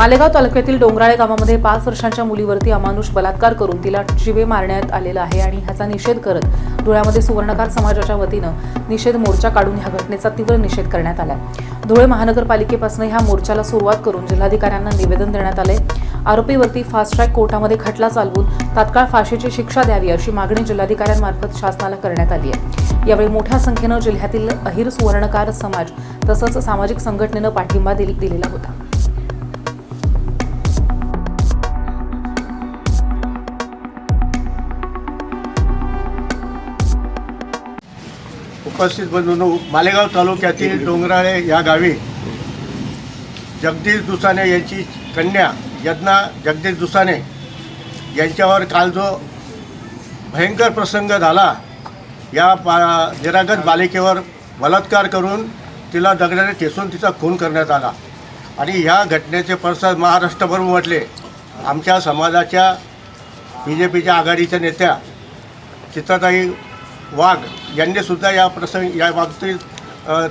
मालेगाव तालुक्यातील डोंगराळे गावामध्ये पाच वर्षांच्या मुलीवरती अमानुष बलात्कार करून तिला शिवे मारण्यात आलेला आहे आणि ह्याचा निषेध करत धुळ्यामध्ये सुवर्णकार समाजाच्या वतीनं निषेध मोर्चा काढून ह्या घटनेचा तीव्र निषेध करण्यात आला धुळे महानगरपालिकेपासून ह्या मोर्चाला सुरुवात करून जिल्हाधिकाऱ्यांना निवेदन देण्यात आले आरोपीवरती फास्ट ट्रॅक कोर्टामध्ये खटला चालवून तात्काळ फाशीची शिक्षा द्यावी अशी मागणी जिल्हाधिकाऱ्यांमार्फत शासनाला करण्यात आली आहे. यावेळी मोठ्या संख्येनं जिल्ह्यातील अहिर सुवर्णकार समाज तसंच सामाजिक संघटनेनं पाठिंबा दिलेला होता. उपस्थित बंधूंनो मालेगाव तालुक्यातील डोंगराळे या गावी जगदीश दुसाने यांची कन्या यज्ञा जगदीश दुसाने यांच्यावर काल जो भयंकर प्रसंग झाला या पा निरागत बालिकेवर बलात्कार करून तिला दगडाने ठेसून तिचा खून करण्यात आला. आणि ह्या घटनेचे पडसाद महाराष्ट्रभर उमटले. आमच्या समाजाच्या बी जे पीच्या आघाडीच्या नेत्या चित्रताई वाघ यांनी सुद्धा या प्रसंग या बाबतीत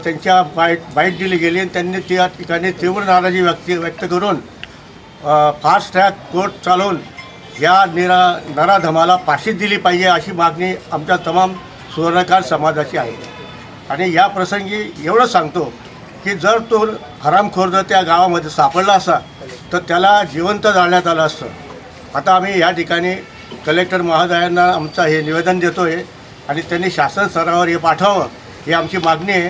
त्यांच्या बाईट बाईट दिली गेली आणि त्यांनी त्या ठिकाणी तीव्र नाराजी व्यक्त व्यक्त करून फास्ट ट्रॅक कोर्ट चालवून या निरा नराधमाला फाशी दिली पाहिजे अशी मागणी आमच्या तमाम सुवर्णकार समाजाची आहे. आणि या प्रसंगी एवढं सांगतो की जर तो हरामखोर जर त्या गावामध्ये सापडला असा तर त्याला जिवंत जाळण्यात आलं असतं. आता आम्ही या ठिकाणी कलेक्टर महोदयांना आमचं हे निवेदन देतो आहे आणि त्यांनी शासन स्तरावर हे पाठवावं ही आमची मागणी आहे.